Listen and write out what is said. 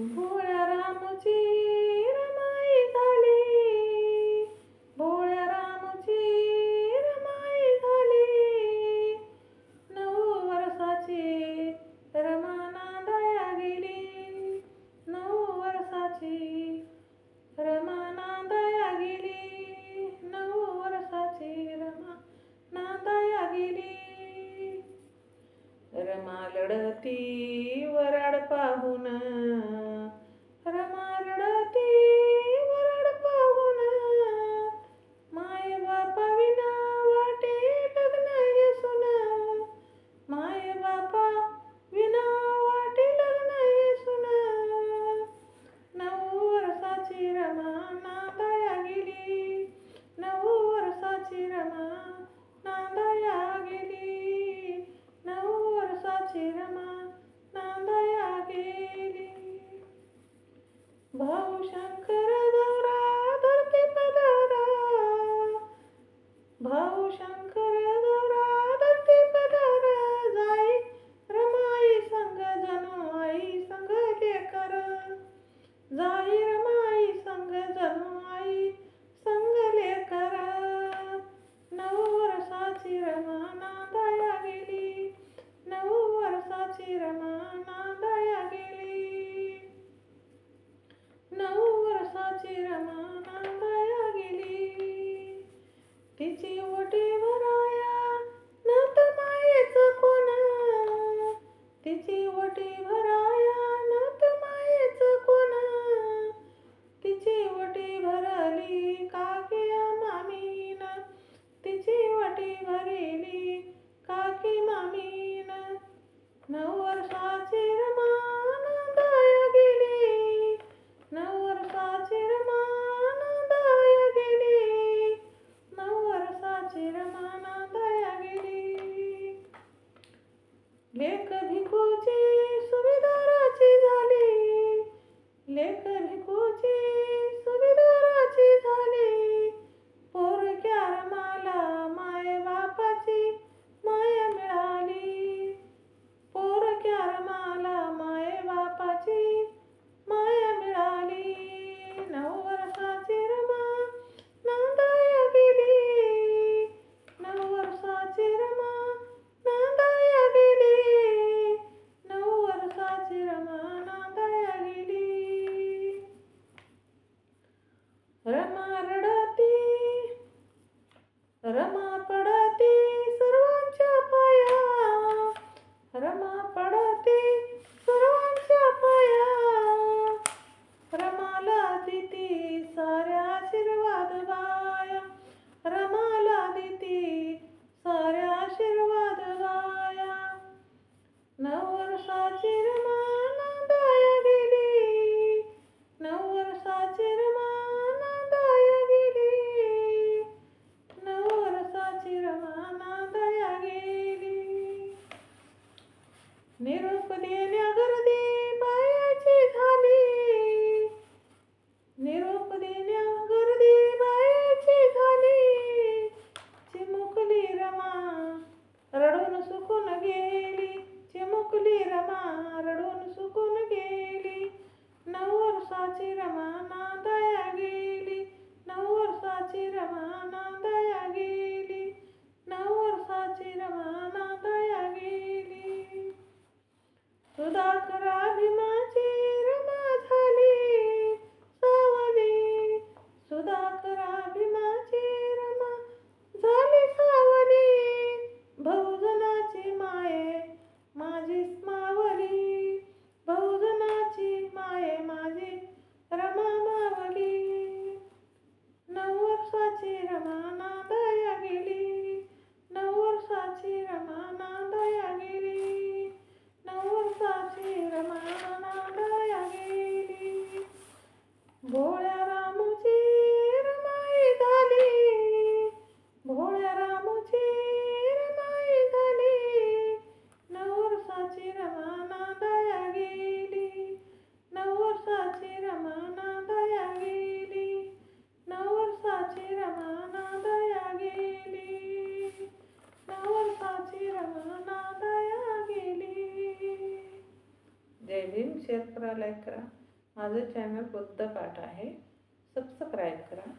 भोळ्या रामची रमाई झाली. भोळ्या रमाई झाली. नऊ वर्षाची रमाना दया गेली. नऊ वर्षाची रमाना दया गेली. नऊ वर्षाची रमाना दया गेली. रमा लढती वराड पाहून वर्षाची रमा नांदाया गेली नऊ वर्षाची रमा नांदाया गेली नऊ वर्षाची रमा गेली तिची ओटीवर आया मायेच कोण तिची होईल शेअर करा लाईक करा. माझं चॅनल बुद्ध पाठ आहे? सबस्क्राईब करा.